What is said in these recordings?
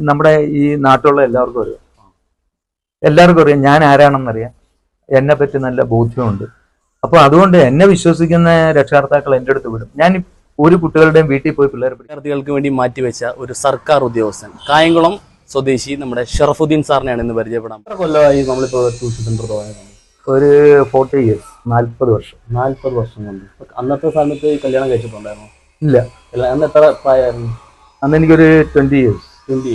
നമ്മുടെ ഈ നാട്ടിലുള്ള എല്ലാവർക്കും അറിയാം. എല്ലാവർക്കും അറിയാം ഞാൻ ആരാണെന്നറിയാം. എന്നെ പറ്റി നല്ല ബോധ്യമുണ്ട്. അപ്പോൾ അതുകൊണ്ട് എന്നെ വിശ്വസിക്കുന്ന രക്ഷകർത്താക്കൾ എന്റെ അടുത്ത് വിടും. ഞാൻ ഒരു കുട്ടികളുടെയും വീട്ടിൽ പോയി പിള്ളേർ വിദ്യാർത്ഥികൾക്ക് വേണ്ടി മാറ്റിവെച്ച ഒരു സർക്കാർ ഉദ്യോഗസ്ഥൻ. കായംകുളം സ്വദേശി നമ്മുടെ ഷറഫുദ്ദീൻ സാറിനെയാണ് ഇന്ന് പരിചയപ്പെടാം എത്ര കൊല്ലമായി നമ്മളിപ്പോൾ ട്യൂഷൻ സെന്റർ തുടങ്ങിയത് ഒരു ഫോർട്ടി ഇയേഴ്സ് നാൽപ്പത് വർഷം. നാല്പത് വർഷം കൊണ്ട്. അന്നത്തെ സമയത്ത് ഈ കല്യാണം കഴിച്ചിട്ടുണ്ടായിരുന്നു? ഇല്ല. അന്ന് എത്ര പ്രായമായിരുന്നു? അന്ന് എനിക്കൊരു ട്വന്റി ഇയേഴ്സ് ട്വന്റി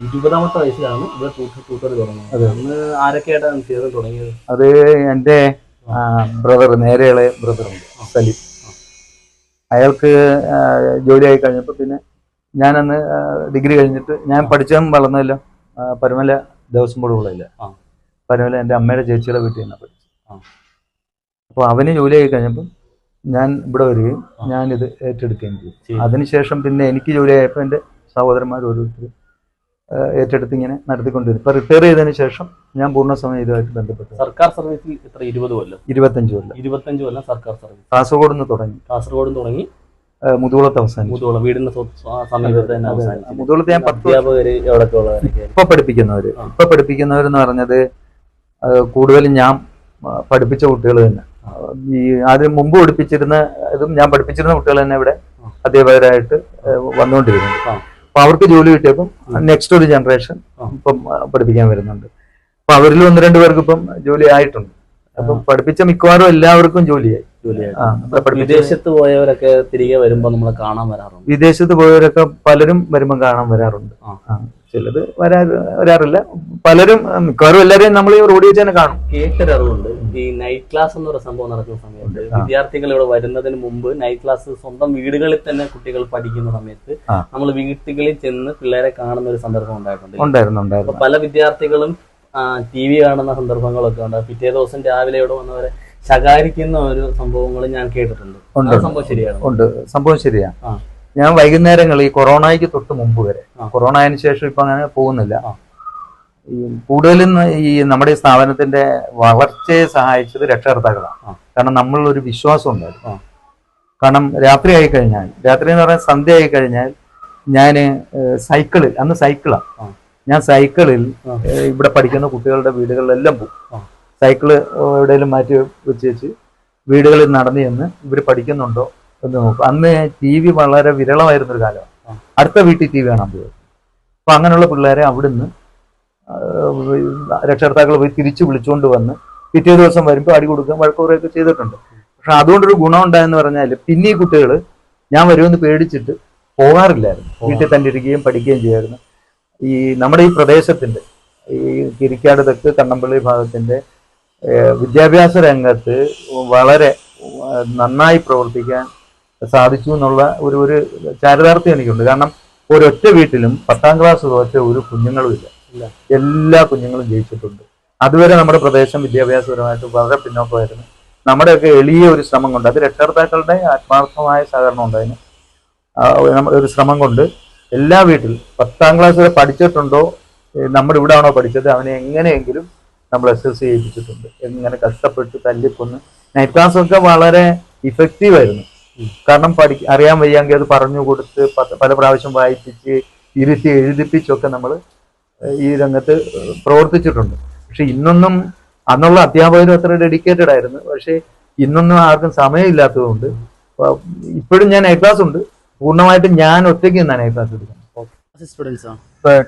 ഇരുപതാമത്തെ വയസ്സിലാണ് ഇവിടെ ട്യൂട്ടർ തുടങ്ങുന്നത്. അന്ന് ആരൊക്കെയായിട്ടാണ് ചെയ്ത് തുടങ്ങിയത്? അത് എന്റെ ബ്രദർ നേരെയുള്ള ബ്രദറുണ്ട് സലീം. അയാൾക്ക് ജോലി ജോലിയായി കഴിഞ്ഞപ്പോൾ പിന്നെ ഞാനന്ന് ഡിഗ്രി കഴിഞ്ഞിട്ട് ഞാൻ പഠിച്ചതും വളർന്നല്ലോ പരമല ദേവസ്വം ബോർഡ് ഉള്ളതല്ല പരമല എന്റെ അമ്മയുടെ ചേച്ചിയുടെ വീട്ടിൽ നിന്നാണ് പഠിച്ചത്. ആ. അപ്പോൾ അവന് ജോലിയായി കഴിഞ്ഞപ്പം ഞാൻ ഇവിടെ വരികയും ഞാനിത് ഏറ്റെടുക്കുകയും ചെയ്തു. അതിനുശേഷം പിന്നെ എനിക്ക് ജോലി ജോലിയായപ്പോൾ എന്റെ സഹോദരന്മാർ ഓരോരുത്തർ ഏറ്റെടുത്ത് ഇങ്ങനെ നടത്തിക്കൊണ്ടിരുന്നു. ഇപ്പൊ റിട്ടയർ ചെയ്തതിന് ശേഷം ഞാൻ പൂർണ സമയം ഇതുമായിട്ട് ബന്ധപ്പെട്ടു സർക്കാർ സർവീസിൽ എത്ര? ഇരുപത് കൊല്ലം? ഇരുപത്തഞ്ച് കൊല്ലം. ഇരുപത്തഞ്ച് കൊല്ലം സർക്കാർ സർവീസ് കാസർഗോഡ് നിന്ന് തുടങ്ങി. കാസർഗോഡ് തുടങ്ങി. മുതുകുളത്ത് അവസാനിച്ചു. മുതുകുളം വീടിന്റെ സമീപത്ത് തന്നെ അവസാനിച്ചു. മുതുകുളത്ത് ഞാൻ പത്ത് അധ്യാപകര് എവിടെയൊക്കെ ഉള്ളവരൊക്കെ? ഇപ്പൊ പഠിപ്പിക്കുന്നവര്. ഇപ്പൊ പഠിപ്പിക്കുന്നവരെന്ന് പറഞ്ഞത് കൂടുതലും ഞാൻ പഠിപ്പിച്ച കുട്ടികൾ തന്നെ. ഈ ആദ്യം മുമ്പ് പഠിപ്പിച്ചിരുന്ന ഇതും ഞാൻ പഠിപ്പിച്ചിരുന്ന കുട്ടികൾ തന്നെ ഇവിടെ. അധ്യാപകരായിട്ട് വന്നുകൊണ്ടിരുന്നു. അപ്പൊ അവർക്ക് ജോലി കിട്ടിയപ്പം നെക്സ്റ്റ് ഒരു ജനറേഷൻ. ഇപ്പം പഠിപ്പിക്കാൻ വരുന്നുണ്ട്. അപ്പൊ അവരിൽ ഒന്ന് രണ്ട് പേർക്ക് ഇപ്പം ജോലി ആയിട്ടുണ്ട്. അപ്പം പഠിപ്പിച്ച മിക്കവാറും എല്ലാവർക്കും ജോലിയായി. വിദേശത്ത് പോയവരൊക്കെ തിരികെ വരുമ്പോ നമ്മളെ കാണാൻ വരാറുണ്ട്? വിദേശത്ത് പോയവരൊക്കെ പലരും വരുമ്പോൾ കാണാൻ വരാറുണ്ട്. ചിലത് വരാ വരാറില്ല. പലരും മിക്കവാറും എല്ലാവരെയും നമ്മൾ ഈ റോഡിൽ വെച്ച് തന്നെ കാണും. കേട്ടൊരറിവുണ്ട് ഈ നൈറ്റ് ക്ലാസ് എന്ന് പറയുന്ന സംഭവം നടക്കുന്ന സമയത്ത് വിദ്യാർത്ഥികൾ ഇവിടെ വരുന്നതിന് മുമ്പ് നൈറ്റ് ക്ലാസ് സ്വന്തം വീടുകളിൽ തന്നെ കുട്ടികൾ പഠിക്കുന്ന സമയത്ത് നമ്മൾ വീട്ടുകളിൽ ചെന്ന് പിള്ളേരെ കാണുന്ന ഒരു സന്ദർഭം ഉണ്ടായിട്ടുണ്ട്. ഉണ്ടായിരുന്നു ഉണ്ടായിരുന്നു. പല വിദ്യാർത്ഥികളും ടി വി കാണുന്ന സന്ദർഭങ്ങളൊക്കെ ഉണ്ട്. പിറ്റേ ദിവസം രാവിലെ ഇവിടെ വന്നവരെ ശകാരിക്കുന്ന ഒരു സംഭവങ്ങൾ ഞാൻ കേട്ടിട്ടുണ്ട്. സംഭവം ശരിയാണ്? ഉണ്ട്. സംഭവം ശരിയാണ്. ഞാൻ വൈകുന്നേരങ്ങളിൽ ഈ കൊറോണയ്ക്ക് തൊട്ട് മുമ്പ് വരെ. കൊറോണ അതിന് ശേഷം ഇപ്പൊ അങ്ങനെ പോകുന്നില്ല. ഈ കൂടുതലും ഈ നമ്മുടെ ഈ സ്ഥാപനത്തിന്റെ വളർച്ചയെ സഹായിച്ചത് രക്ഷകർത്താക്കളാണ്. കാരണം നമ്മൾ ഒരു വിശ്വാസം ഉണ്ടായിരുന്നു. കാരണം രാത്രി ആയി കഴിഞ്ഞാൽ രാത്രി എന്ന് പറഞ്ഞാൽ സന്ധ്യ ആയി കഴിഞ്ഞാൽ ഞാൻ സൈക്കിളിൽ അന്ന് സൈക്കിളാണ് ഞാൻ സൈക്കിളിൽ. ഇവിടെ പഠിക്കുന്ന കുട്ടികളുടെ വീടുകളിലെല്ലാം പോകും. സൈക്കിൾ എവിടെയെങ്കിലും മാറ്റി വെച്ച് വെച്ച് വീടുകളിൽ നടന്നു ചെന്ന് ഇവർ പഠിക്കുന്നുണ്ടോ എന്ന് നോക്കും. അന്ന് ടി വി വളരെ വിരളമായിരുന്നൊരു കാലമാണ് അടുത്ത വീട്ടിൽ ടി വി കാണാൻ പോയത് അപ്പൊ അങ്ങനെയുള്ള പിള്ളേരെ അവിടുന്ന് രക്ഷകർത്താക്കൾ പോയി തിരിച്ചു വിളിച്ചുകൊണ്ട് വന്ന് പിറ്റേ ദിവസം വരുമ്പോൾ അടി കൊടുക്കുകയും വഴക്കുറയൊക്കെ ചെയ്തിട്ടുണ്ട്. പക്ഷെ അതുകൊണ്ടൊരു ഗുണം ഉണ്ടായെന്ന് പറഞ്ഞാൽ പിന്നെ ഈ കുട്ടികൾ ഞാൻ വരുമെന്ന് പേടിച്ചിട്ട് പോകാറില്ലായിരുന്നു. വീട്ടിൽ തന്നെ ഇരിക്കുകയും പഠിക്കുകയും ചെയ്യായിരുന്നു. ഈ നമ്മുടെ ഈ പ്രദേശത്തിന്റെ ഈ കിരിക്കാട് തെക്ക് കണ്ണമ്പള്ളി ഭാഗത്തിന്റെ വിദ്യാഭ്യാസ രംഗത്ത് വളരെ നന്നായി പ്രവർത്തിക്കാൻ സാധിച്ചു എന്നുള്ള ഒരു ഒരു ചാരിതാർത്ഥ്യം എനിക്കുണ്ട്. കാരണം ഒരൊറ്റ വീട്ടിലും പത്താം ക്ലാസ് തോറ്റ ഒരു കുഞ്ഞുങ്ങളും ഇല്ല. എല്ലാ കുഞ്ഞുങ്ങളും ജയിച്ചിട്ടുണ്ട്. അതുവരെ നമ്മുടെ പ്രദേശം വിദ്യാഭ്യാസപരമായിട്ട് വളരെ പിന്നോക്കമായിരുന്നു. നമ്മുടെയൊക്കെ എളിയ ഒരു ശ്രമം കൊണ്ട് അത് രക്ഷകർത്താക്കളുടെ ആത്മാർത്ഥമായ സഹകരണം ഉണ്ടായിരുന്നു അതിന് ഒരു ശ്രമം കൊണ്ട് എല്ലാ വീട്ടിലും പത്താം ക്ലാസ് വരെ പഠിച്ചിട്ടുണ്ടോ? നമ്മൾ നമ്മുടെ ഇവിടെ ആണോ പഠിച്ചത്? അവനെ എങ്ങനെയെങ്കിലും നമ്മൾ എസ് എസ് ചെയ്യിപ്പിച്ചിട്ടുണ്ട്. എങ്ങനെ കഷ്ടപ്പെട്ട് തല്ലിക്കൊന്ന്. നൈറ്റ് ക്ലാസ് ഒക്കെ വളരെ ഇഫക്റ്റീവ് ആയിരുന്നു. കാരണം പഠി അറിയാൻ വയ്യാങ്കിൽ അത് പറഞ്ഞു കൊടുത്ത് പല പ്രാവശ്യം വായിപ്പിച്ച് ഇരുത്തി എഴുതിപ്പിച്ചൊക്കെ നമ്മൾ ഈ രംഗത്ത് പ്രവർത്തിച്ചിട്ടുണ്ട്. പക്ഷെ ഇന്നൊന്നും അന്നുള്ള അധ്യാപകരും അത്ര ഡെഡിക്കേറ്റഡ് ആയിരുന്നു. പക്ഷേ ഇന്നൊന്നും ആർക്കും സമയമില്ലാത്തതുകൊണ്ട് ഇപ്പോഴും ഞാൻ നൈറ്റ് ക്ലാസ് ഉണ്ട്. പൂർണമായിട്ടും ഞാൻ ഒറ്റയ്ക്ക് നിന്നാണ് നൈറ്റ് ക്ലാസ് എടുക്കുന്നത്.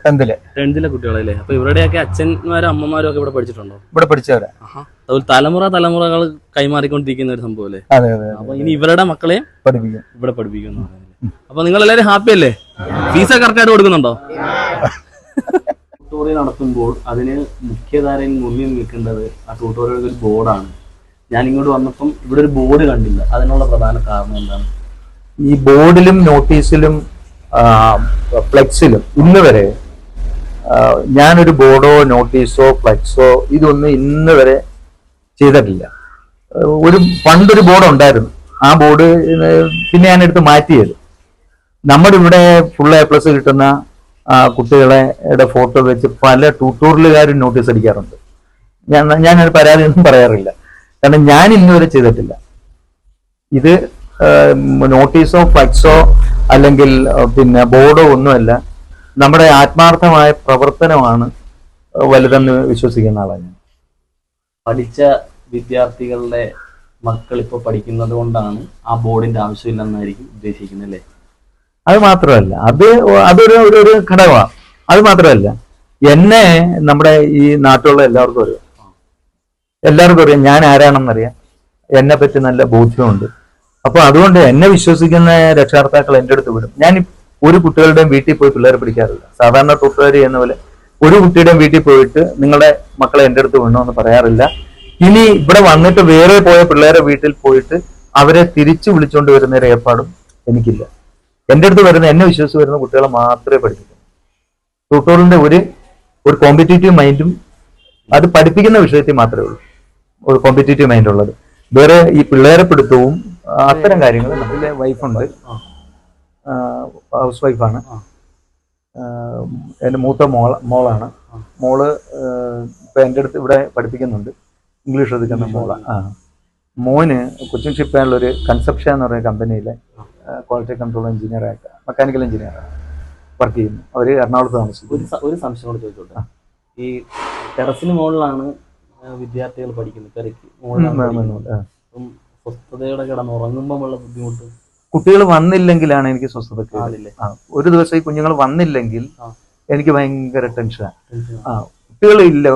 ടെൻത്തിൽ ടെൻത്തിലെ കുട്ടികളല്ലേ? അപ്പൊ ഇവരുടെയൊക്കെ അച്ഛന്മാരും അമ്മമാരും ഒക്കെ ഇവിടെ പഠിച്ചിട്ടുണ്ടോ? ഇവിടെ പഠിച്ചവരെ. അതുപോലെ തലമുറ തലമുറകൾ കൈമാറിക്കൊണ്ടിരിക്കുന്ന ഒരു സംഭവം അല്ലേ അപ്പൊ ഇനി ഇവരുടെ മക്കളെ പഠിപ്പിക്കും. ഇവിടെ പഠിപ്പിക്കുന്നു. അപ്പൊ നിങ്ങൾ എല്ലാരും ഹാപ്പി അല്ലേ ഫീസ് കറക്റ്റ് ആയിട്ട് കൊടുക്കുന്നുണ്ടോ? ട്യൂട്ടോറിയൽ നടത്തുമ്പോൾ അതിന് മുഖ്യധാരയിൽ മുന്നിൽ നിൽക്കേണ്ടത് ആ ട്യൂട്ടോറിയൽ ഒരു ബോർഡാണ് ഞാൻ ഇങ്ങോട്ട് വന്നപ്പം ഇവിടെ ഒരു ബോർഡ് കണ്ടില്ല. അതിനുള്ള പ്രധാന കാരണം എന്താണ്? ഈ ബോർഡിലും നോട്ടീസിലും ഫ്ലെക്സിലും ഇന്ന് വരെ ഞാനൊരു ബോർഡോ നോട്ടീസോ ഫ്ലെക്സോ ഇതൊന്നും ഇന്ന് വരെ ചെയ്തിട്ടില്ല. ഒരു പണ്ടൊരു ബോർഡ് ഉണ്ടായിരുന്നു ആ ബോർഡ് പിന്നെ ഞാൻ എടുത്ത് മാറ്റിയത്. നമ്മുടെ ഇവിടെ ഫുൾ എ പ്ലസ് കിട്ടുന്ന കുട്ടികളെ ഫോട്ടോ വെച്ച് പല ട്യൂട്ടോറിയലുകാരും നോട്ടീസ് അടിക്കാറുണ്ട്. ഞാൻ ഒരു പരാതി ഒന്നും പറയാറില്ല. കാരണം ഞാൻ ഇന്നുവരെ ചെയ്തിട്ടില്ല. ഇത് നോട്ടീസോ ഫ്ലക്സോ അല്ലെങ്കിൽ പിന്നെ ബോർഡോ ഒന്നുമല്ല നമ്മുടെ ആത്മാർത്ഥമായ പ്രവർത്തനമാണ് വലുതെന്ന് വിശ്വസിക്കുന്ന ആളാണ് ഞാൻ. പഠിച്ച വിദ്യാർത്ഥികളുടെ മക്കൾ ഇപ്പോൾ പഠിക്കുന്നത് കൊണ്ടാണ് ആ ബോർഡിന്റെ ആവശ്യമില്ലെന്നായിരിക്കും ഉദ്ദേശിക്കുന്നത് അല്ലേ? അത് മാത്രമല്ല അത് അതൊരു ഒരു ഒരു ഘടകമാണ് അത് മാത്രമല്ല എന്നെ നമ്മുടെ ഈ നാട്ടിലുള്ള എല്ലാവർക്കും അറിയാം. എല്ലാവർക്കും അറിയാം ഞാൻ ആരാണെന്നറിയാം. എന്നെ പറ്റി നല്ല ബോധ്യമുണ്ട്. അപ്പൊ അതുകൊണ്ട് എന്നെ വിശ്വസിക്കുന്ന രക്ഷകർത്താക്കൾ എന്റെ അടുത്ത് വിടും. ഞാൻ ഒരു കുട്ടികളുടെയും വീട്ടിൽ പോയി പിള്ളേരെ പിടിക്കാറില്ല. സാധാരണ ടൂട്ടുകാർ ചെയ്യുന്ന പോലെ ഒരു കുട്ടിയുടെയും വീട്ടിൽ പോയിട്ട് നിങ്ങളുടെ മക്കളെ എന്റെ അടുത്ത് വിടണമെന്ന് പറയാറില്ല. ഇനി ഇവിടെ വന്നിട്ട് വേറെ പോയ പിള്ളേരെ വീട്ടിൽ പോയിട്ട് അവരെ തിരിച്ചു വിളിച്ചുകൊണ്ട് വരുന്ന ഒരു ഏർപ്പാടും എനിക്കില്ല. എന്റെ അടുത്ത് വരുന്ന എന്നെ വിശ്വസിച്ച് വരുന്ന കുട്ടികളെ മാത്രമേ പഠിപ്പിക്കൂ. ട്യൂട്ടോറിന്റെ ഒരു ഒരു കോമ്പറ്റേറ്റീവ് മൈൻഡും അത് പഠിപ്പിക്കുന്ന വിഷയത്തിൽ മാത്രമേ ഉള്ളൂ. ഒരു കോമ്പറ്റേറ്റീവ് മൈൻഡ് ഉള്ളത്. വേറെ ഈ പിള്ളേരെ പിടുത്തവും അത്തരം കാര്യങ്ങൾ നമ്മുടെ വൈഫുണ്ട്. ഹൗസ് വൈഫാണ്. എന്റെ മൂത്ത മോൾ മോളാണ്. മോൾ ഇപ്പം എന്റെ അടുത്ത് ഇവിടെ പഠിപ്പിക്കുന്നുണ്ട്. ഇംഗ്ലീഷ് എടുക്കുന്ന മോളാണ് ആ. മോന് കൊച്ചിൻ ഷിപ്പാനുള്ള ഒരു കൺസെപ്ഷൻ എന്ന് പറയുന്ന കമ്പനിയിലെ ക്വാളിറ്റി കൺട്രോൾ എഞ്ചിനീയർ ആയിട്ട് മെക്കാനിക്കൽ എഞ്ചിനീയർ വർക്ക് ചെയ്യുന്നു. അവർ എറണാകുളത്ത് താമസിക്കുന്നു. ഒരു ഒരു സംശയം കൂടെ ചോദിച്ചോട്ടെ? ഈ ടെറസിന് മുകളിലാണ് വിദ്യാർത്ഥികൾ പഠിക്കുന്നത് മുകളിലാണ് സ്വസ്ഥതയോടെ കിടന്ന് ഉറങ്ങുമ്പോഴുള്ള ബുദ്ധിമുട്ട്. കുട്ടികൾ വന്നില്ലെങ്കിലാണ് എനിക്ക് സ്വസ്ഥത. ഒരു ദിവസം ഈ കുഞ്ഞുങ്ങൾ വന്നില്ലെങ്കിൽ എനിക്ക് ഭയങ്കര ടെൻഷനാണ് ആ കുട്ടികൾ ഇല്ല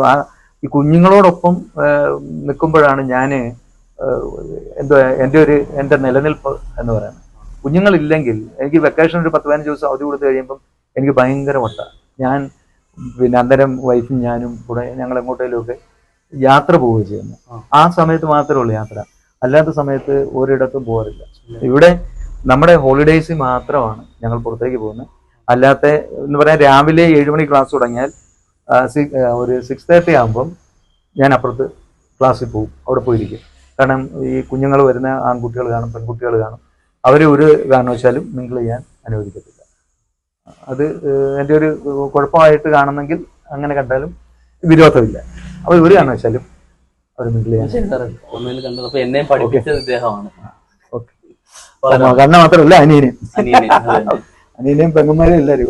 ഈ കുഞ്ഞുങ്ങളോടൊപ്പം നിൽക്കുമ്പോഴാണ് ഞാൻ എന്തോ എന്റെ ഒരു എന്റെ നിലനിൽപ്പ് എന്ന് പറയുന്നത്. കുഞ്ഞുങ്ങളില്ലെങ്കിൽ എനിക്ക് വെക്കേഷൻ ഒരു പത്ത് പതിനഞ്ച് ദിവസം അവധി കൊടുത്തു കഴിയുമ്പം എനിക്ക് ഭയങ്കര വട്ട. ഞാൻ പിന്നെ അന്നേരം വൈഫും ഞാനും കൂടെ ഞങ്ങൾ എങ്ങോട്ടേലുമൊക്കെ യാത്ര പോവുകയാണ് ചെയ്യുന്നു ആ. ആ സമയത്ത് മാത്രമേ ഉള്ളൂ യാത്ര. അല്ലാത്ത സമയത്ത് ഒരിടത്തും പോകാറില്ല. ഇവിടെ നമ്മുടെ ഹോളിഡേയ്സ് മാത്രമാണ് ഞങ്ങൾ പുറത്തേക്ക് പോകുന്നത്. അല്ലാത്ത എന്ന് പറയാൻ രാവിലെ ഏഴ് മണി ക്ലാസ് തുടങ്ങിയാൽ ഒരു സിക്സ് തേർട്ടി ആകുമ്പം ഞാൻ അപ്പുറത്ത് ക്ലാസ്സിൽ പോകും അവിടെ പോയിരിക്കും. കാരണം ഈ കുഞ്ഞുങ്ങൾ വരുന്ന ആൺകുട്ടികൾ കാണും പെൺകുട്ടികൾ കാണും. അവരെ ഒരു കാരണവശാലും നിങ്ങൾ ചെയ്യാൻ അനുവദിക്കത്തില്ല. അത് എന്റെ ഒരു കുഴപ്പമായിട്ട് കാണുന്നെങ്കിൽ അങ്ങനെ കണ്ടാലും വിരോധമില്ല. അവർ ഒരു കാരണവശാലും കണ്ടത് അപ്പൊ എന്നെ പഠിപ്പിച്ചത് ഇദ്ദേഹമാണ്. ഓക്കെ മാത്രമല്ല അനിയനെ. അതെ. അനിയനെയും പെങ്ങന്മാരെയും എല്ലാവരും